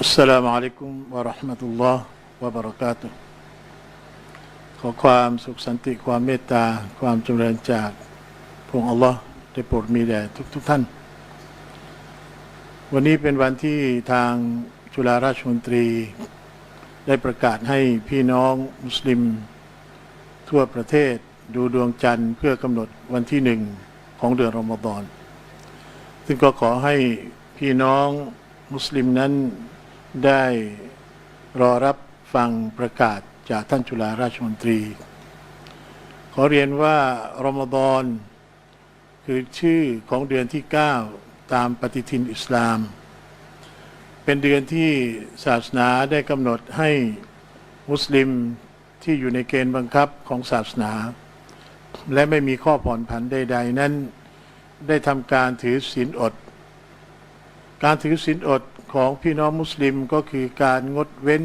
السلام عليكم ورحمة الله وبركاته ขอความสุขสันติความเมตตา ความจำเริญจากพระองค์อัลลอฮ์ได้โปรดมีแด่ทุกทุกๆท่าน วันนี้เป็นวันที่ทางจุฬาราชมนตรี ได้ประกาศให้พี่น้องมุสลิม ทั่วประเทศดูดวงจันทร์เพื่อกำหนดวันที่หนึ่งของเดือนรอมฎอน ซึ่งก็ขอให้พี่น้องมุสลิมนั้น ได้รอรับฟังประกาศจากท่านจุฬาราชมนตรี ขอเรียนว่ารอมฎอนคือชื่อของเดือนที่ 9 ตามปฏิทินอิสลาม เป็นเดือนที่ศาสนาได้กำหนดให้มุสลิมที่อยู่ในเกณฑ์บังคับของศาสนา และไม่มีข้อผ่อนผันใด ๆ นั้น ได้ทำการถือศีลอด การถือศีลอดของพี่น้องมุสลิมก็คือการงดเว้น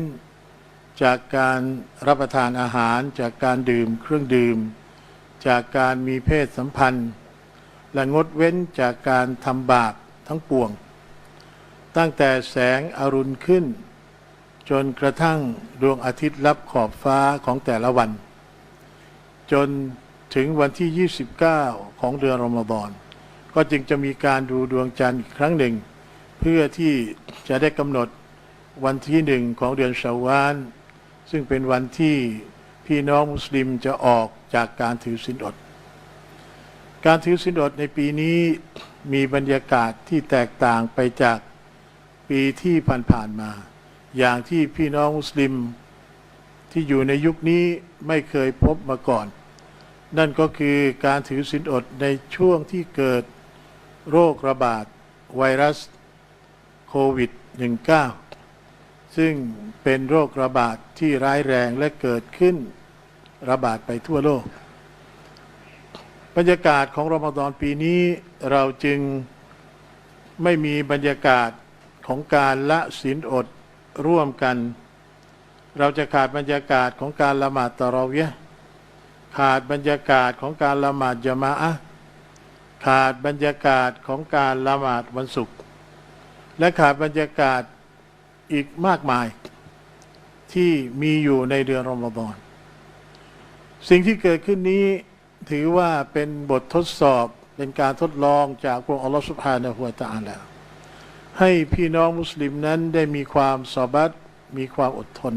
จากการรับประทานอาหาร จากการดื่มเครื่องดื่ม จากการมีเพศสัมพันธ์ และงดเว้นจากการทำบาปทั้งปวง ตั้งแต่แสงอรุณขึ้น จนกระทั่งดวงอาทิตย์ลับขอบฟ้าของแต่ละวัน จนถึงวันที่ 29 ของเดือนรอมฎอนก็จึงจะมีการดูดวงจันทร์อีกครั้งหนึ่ง เพื่อที่จะได้กำหนดวันที่หนึ่งของเดือนชาวานซึ่งเป็นวันที่พี่น้องมุสลิมจะออกจากการถือศีลอด การถือศีลอดในปีนี้มีบรรยากาศที่แตกต่างไปจากปีที่ผ่านๆมา อย่างที่พี่น้องมุสลิมที่อยู่ในยุคนี้ไม่เคยพบมาก่อน นั่นก็คือการถือศีลอดในช่วงที่เกิดโรคระบาดไวรัส โควิด -19 ซึ่งเป็นโรคระบาดที่ร้ายแรงและเกิดขึ้นระบาดไปทั่วโลก บรรยากาศของรอมฎอนปีนี้เราจึงไม่มีบรรยากาศของการละศีลอดร่วมกัน เราจะขาดบรรยากาศของการละหมาดตะราะเวียห์ขาดบรรยากาศของการละหมาดจามะอะขาดบรรยากาศของการละหมาดวันศุกร์ และขาดบรรยากาศอีกมากมายที่มีอยู่ในเดือนรอมฎอนสิ่งที่เกิดขึ้นนี้ถือว่าเป็นบททดสอบเป็นการทดลองจากพระองค์อัลลอฮฺสุบฮานะฮูวะตะอาลาให้พี่น้องมุสลิมนั้นได้มีความสอบัตมีความอดทน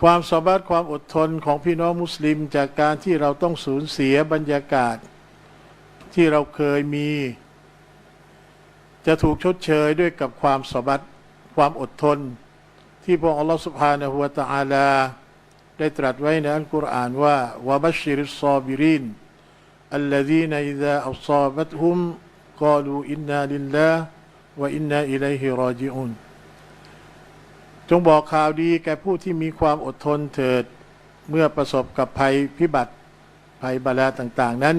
ความสอบัตความอดทนของพี่น้องมุสลิมจากการที่เราต้องสูญเสียบรรยากาศ ที่เราเคยมี จะถูกชดเชยด้วยกับความสบัดความอดทน ที่พระองค์อัลลอฮฺสุบฮานะฮุวาตาลา ได้ตรัสไว้ในอัลกุรอานว่าวาบัชริซาบิรินอัลลัดีนอิดะอัลซาบัตฮุมกาลูอินนาลิลลาห์วะอินนาอิลัยฮิรอจิอุนจงบอกข่าวดีแก่ผู้ที่มีความอดทนเถิด เมื่อประสบกับภัยพิบัติภัยบาลาต่าง ๆ นั้น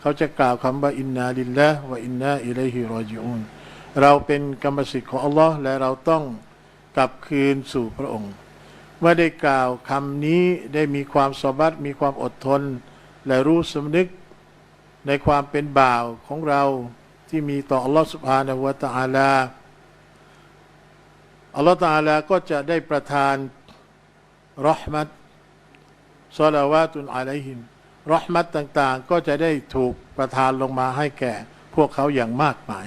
เขาจะกล่าวคำว่าอินนาลิลลาห์วะอินนาอิลัยฮิรอจิอุน เราเป็นกรรมสิทธิ์ของอัลลอฮ์และเราต้องกลับคืนสู่พระองค์ เมื่อได้กล่าวคำนี้ได้มีความสบัดมีความอดทน และรู้สำนึกในความเป็นบ่าวของเราที่มีต่ออัลลอฮฺสุบฮานะวะตะอาลาอัลลอฮฺตะอาลาก็จะได้ประทานรอห์มัตซอลาวาตุนอะลัยฮิมรอห์มัตต่างๆ ก็จะได้ถูกประทานลงมาให้แก่พวกเขาอย่างมากมาย